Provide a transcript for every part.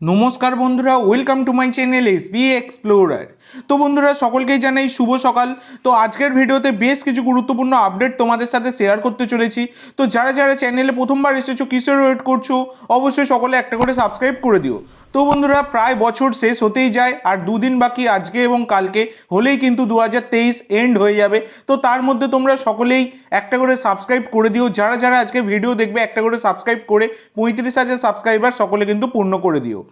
নমস্কার বন্ধুরা welcome to my channel S B explorer তো বন্ধুরা সকলকেই জানাই শুভ সকাল। তো আজকের ভিডিওতে বেশ কিছু গুরুত্বপূর্ণ আপডেট তোমাদের সাথে শেয়ার করতে চলেছি। তো যারা যারা চ্যানেলে প্রথমবার এসেছ, কিসের ওয়েট করছ, অবশ্যই সকলে একটা করে সাবস্ক্রাইব করে দিও। তো বন্ধুরা, প্রায় বছর শেষ হতেই যায়, আর দুদিন বাকি আজকে এবং কালকে হলেই কিন্তু দু হাজার তেইশ এন্ড হয়ে যাবে। তো তার মধ্যে তোমরা সকলেই একটা করে সাবস্ক্রাইব করে দিও। যারা যারা আজকে ভিডিও দেখবে, একটা করে সাবস্ক্রাইব করে পঁয়ত্রিশ হাজার সাবস্ক্রাইবার সকলে কিন্তু পূর্ণ করে দিও।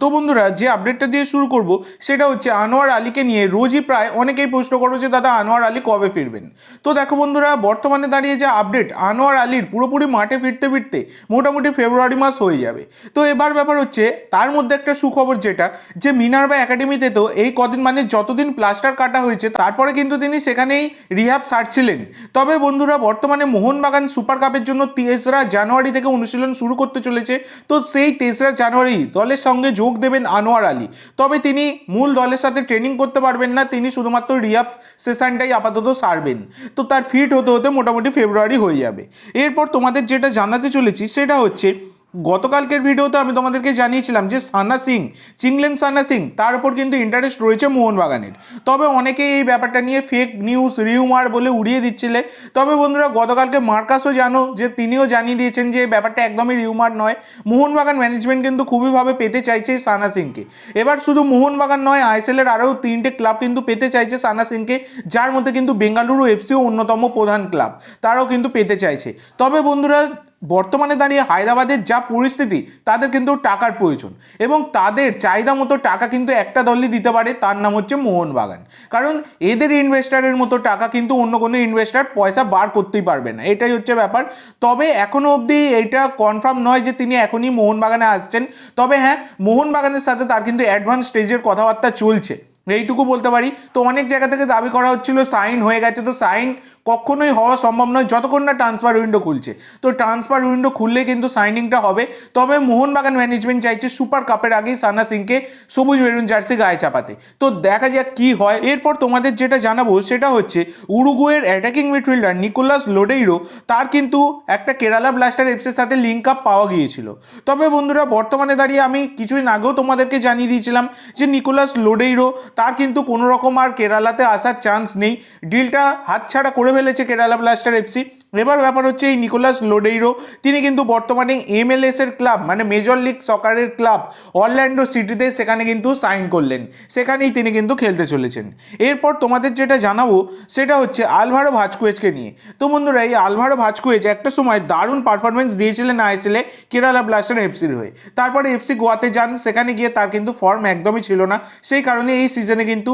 তো বন্ধুরা, যে আপডেটটা দিয়ে শুরু করব, সেটা হচ্ছে আনোয়ার আলীকে নিয়ে রোজই প্রায় অনেকেই প্রশ্ন করো যে, দাদা, আনোয়ার আলী কবে ফিরবেন? তো দেখো বন্ধুরা, বর্তমানে দাঁড়িয়ে যে আপডেট আনোয়ার আলীর পুরোপুরি মাঠে ফিরতে ফিরতে মোটামুটি ফেব্রুয়ারি মাস হয়ে যাবে। তো এবার ব্যাপার হচ্ছে, তার মধ্যে একটা সুখবর যেটা, যে মিনারবা একাডেমিতে তো এই কদিন মানে যতদিন প্লাস্টার কাটা হয়েছে, তারপরে কিন্তু তিনি সেখানেই রিহাব সারছিলেন। তবে বন্ধুরা, বর্তমানে মোহনবাগান সুপার কাপের জন্য তেসরা জানুয়ারি থেকে অনুশীলন শুরু করতে চলেছে। তো সেই তেসরা জানুয়ারি দলের সঙ্গে যোগ দেবেন আনোয়ার আলী। তবে তিনি মূল দলের সাথে ট্রেনিং করতে পারবেন না, তিনি শুধুমাত্র রিয়াব সেশনটাই আপাতত সারবেন। তো তার ফিট হতে হতে মোটামুটি ফেব্রুয়ারি হয়ে যাবে। এরপর তোমাদের যেটা জানাতে চলেছি, সেটা হচ্ছে গতকালকের ভিডিওতে আমি তোমাদেরকে জানিয়েছিলাম যে সানা সিং, চিংলেন সানা সিং, তার উপর কিন্তু ইন্টারেস্ট রয়েছে মোহনবাগানের। তবে অনেকেই এই ব্যাপারটা নিয়ে ফেক নিউজ রিউমার বলে উড়িয়ে দিচ্ছিলে। তবে বন্ধুরা, গতকালকে মার্কাসও জানো যে তিনিও জানিয়ে দিয়েছেন যে এই ব্যাপারটা একদমই রিউমার নয়। মোহনবাগান ম্যানেজমেন্ট কিন্তু খুবইভাবে পেতে চাইছে সানা সিংকে। এবার শুধু মোহনবাগান নয় আইএসএলের আরও তিনটে ক্লাব কিন্তু পেতে চাইছে সানা সিংকে, যার মধ্যে কিন্তু বেঙ্গালুরু এফসিও অন্যতম প্রধান ক্লাব তারাও কিন্তু পেতে চাইছে। তবে বন্ধুরা বর্তমানে দাঁড়িয়ে হায়দ্রাবাদের যা পরিস্থিতি, তাদের কিন্তু টাকার প্রয়োজন। এবং তাদের চাহিদা মতো টাকা কিন্তু একটা দলই দিতে পারে, তার নাম হচ্ছে মোহনবাগান। কারণ এদের ইনভেস্টারের মতো টাকা কিন্তু অন্য কোনো ইনভেস্টার পয়সা বার করতেই পারবে না। এটাই হচ্ছে ব্যাপার। তবে এখনও অবধি এটা কনফার্ম নয় যে তিনি এখনই মোহনবাগানে আসছেন। তবে হ্যাঁ মোহনবাগানের সাথে তার কিন্তু অ্যাডভান্স স্টেজের কথাবার্তা চলছে। এইটুকু বলতে পারি। তো অনেক জায়গা থেকে দাবি করা হচ্ছিল সাইন হয়ে গেছে। তো সাইন কখনোই হওয়া সম্ভব নয়, যতক্ষণ না ট্রান্সফার উইন্ডো খুলছে। তো ট্রান্সফার উইন্ডো খুললে কিন্তু সাইনিংটা হবে। তবে মোহনবাগান ম্যানেজমেন্ট চাইছে সুপার কাপের আগেই সানা সিংকে সবুজ মেরুন জার্সি গায়ে চাপাতে। তো দেখা যাক কি হয়। এরপর তোমাদের যেটা জানাব সেটা হচ্ছে, উরুগুয়ের অ্যাটাকিং মিডফিল্ডার নিকোলাস লোডেইরো, তার কিন্তু একটা কেরালা ব্লাস্টার এফসের সাথে লিঙ্ক আপ পাওয়া গিয়েছিল। তবে বন্ধুরা, বর্তমানে দাঁড়িয়ে আমি কিছুদিন আগেও তোমাদেরকে জানিয়ে দিয়েছিলাম যে নিকোলাস লোডেইরো তার কিন্তু কোনো রকম আর কেরালাতে আসার চান্স নেই। ডিলটা হাতছাড়া করে ফেলেছে কেরালা ব্লাস্টার এফসি এবার ব্যাপার হচ্ছে এই নিকোলাস লোডেইরো তিনি কিন্তু বর্তমানে এমএলএস এর ক্লাব মানে মেজর লিগ সকারের ক্লাব অরল্যান্ডো সিটিতে সেখানে কিন্তু সাইন করলেন। সেখানেই তিনি কিন্তু খেলতে চলেছেন। এরপর তোমাদের যেটা জানাব, সেটা হচ্ছে আলভারো ভাজকুয়েজকে নিয়ে। তো বন্ধুরা, এই আলভারো ভাজকুয়েজ একটা সময় দারুণ পারফরমেন্স দিয়েছিলেন আইএসএলে কেরালা ব্লাস্টার এফসির হয়ে। তারপরে এফসি গোয়াতে যান, সেখানে গিয়ে তার কিন্তু ফর্ম একদমই ছিল না। সেই কারণে এই সিজনে কিন্তু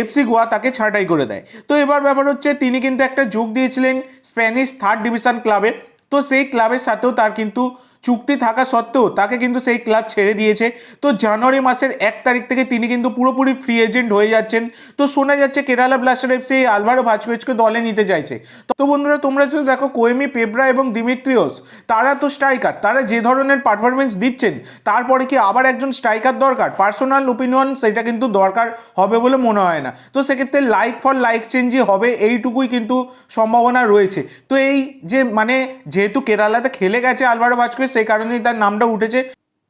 এফসি গোয়া তাকে ছাঁটাই করে দেয়। তো এবার ব্যাপার হচ্ছে, তিনি কিন্তু একটা যোগ দিয়েছিলেন স্প্যানিশ থার্ড ডিভিশন ক্লাবে তো সেই ক্লাবের সাথেও তার কিন্তু চুক্তি থাকা সত্ত্বেও তাকে কিন্তু সেই ক্লাব ছেড়ে দিয়েছে। তো জানুয়ারি মাসের এক তারিখ থেকে তিনি কিন্তু পুরোপুরি ফ্রি এজেন্ট হয়ে যাচ্ছেন। তো শোনা যাচ্ছে কেরালা ব্লাস্টার এফসি আলভারো ভাজকুয়েজকে দলে নিতে চাইছে। তো বন্ধুরা, তোমরা যদি দেখো কোয়েমি পেব্রা এবং দিমিত্রিওস তারা তো স্ট্রাইকার, তারা যে ধরনের পারফরমেন্স দিচ্ছেন, তারপরে কি আবার একজন স্ট্রাইকার দরকার? পার্সোনাল ওপিনিয়ন সেটা কিন্তু দরকার হবে বলে মনে হয় না। তো সেক্ষেত্রে লাইক ফর লাইক চেঞ্জই হবে, এইটুকুই কিন্তু সম্ভাবনা রয়েছে। তো এই যে মানে যেহেতু কেরালাতে খেলে গেছে আলভারো ভাজকুয়েজ সেই কারণেই তার নামটা উঠেছে।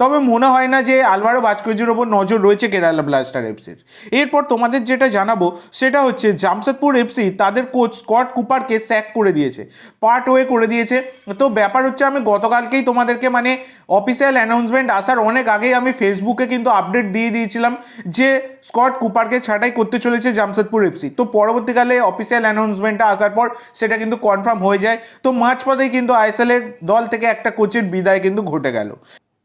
তবে মনে হয় না যে আলভারো ভাজকুয়েজের ওপর নজর রয়েছে কেরালা ব্লাস্টার এফসির। এরপর তোমাদের যেটা জানাব, সেটা হচ্ছে জামশেদপুর এফসি তাদের কোচ স্কট কুপারকে স্যাক করে দিয়েছে পার্ট ওয়ে করে দিয়েছে। তো ব্যাপার হচ্ছে আমি গতকালকেই তোমাদেরকে মানে অফিসিয়াল অ্যানাউন্সমেন্ট আসার অনেক আগেই আমি ফেসবুকে কিন্তু আপডেট দিয়ে দিয়েছিলাম যে স্কট কুপারকে ছাঁটাই করতে চলেছে জামশেদপুর এফসি। তো পরবর্তীকালে অফিসিয়াল অ্যানাউন্সমেন্টটা আসার পর সেটা কিন্তু কনফার্ম হয়ে যায়। তো মাঝপথেই কিন্তু আইএসএলের দল থেকে একটা কোচের বিদায় কিন্তু ঘটে গেল।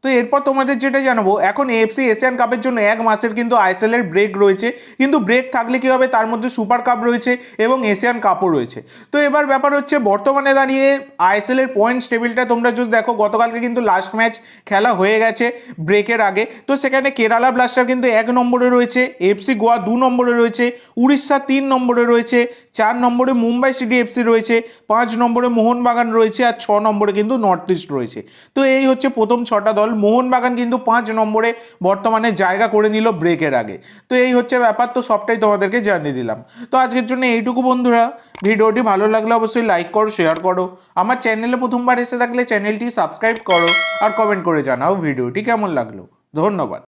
তো এরপর তোমাদের যেটা জানাব, এখন এএফসি এশিয়ান কাপের জন্য এক মাসের কিন্তু আইএসএল এর ব্রেক রয়েছে। কিন্তু ব্রেক থাকলে কি হবে? তার মধ্যে সুপার কাপ রয়েছে এবং এশিয়ান কাপও রয়েছে। তো এবার ব্যাপার হচ্ছে, বর্তমানে দাঁড়িয়ে আইএসএল এর পয়েন্টস টেবিলটা তোমরা যদি দেখো, গতকালকে কিন্তু লাস্ট ম্যাচ খেলা হয়ে গেছে ব্রেকের আগে। তো সেখানে কেরালা ব্লাস্টার কিন্তু এক নম্বরে রয়েছে এফসি গোয়া দু নম্বরে রয়েছে, উড়িষ্যা তিন নম্বরে রয়েছে, চার নম্বরে মুম্বাই সিটি এফসি রয়েছে, পাঁচ নম্বরে মোহনবাগান রয়েছে, আর ছ নম্বরে কিন্তু নর্থ ইস্ট রয়েছে। তো এই হচ্ছে প্রথম ছটা দল। মোহনবাগান কিন্তু পাঁচ নম্বরে বর্তমানে জায়গা করে নিল ব্রেকের আগে। তো এই হচ্ছে ব্যাপার, তো সবটাই তোমাদেরকে জানিয়ে দিলাম। তো আজকের জন্য এইটুকু বন্ধুরা। ভিডিওটি ভালো লাগলে অবশ্যই লাইক করো শেয়ার করো। আমার চ্যানেলে প্রথমবার এসে থাকলে চ্যানেলটি সাবস্ক্রাইব করো আর কমেন্ট করে জানাও ভিডিওটি কেমন লাগল। ধন্যবাদ।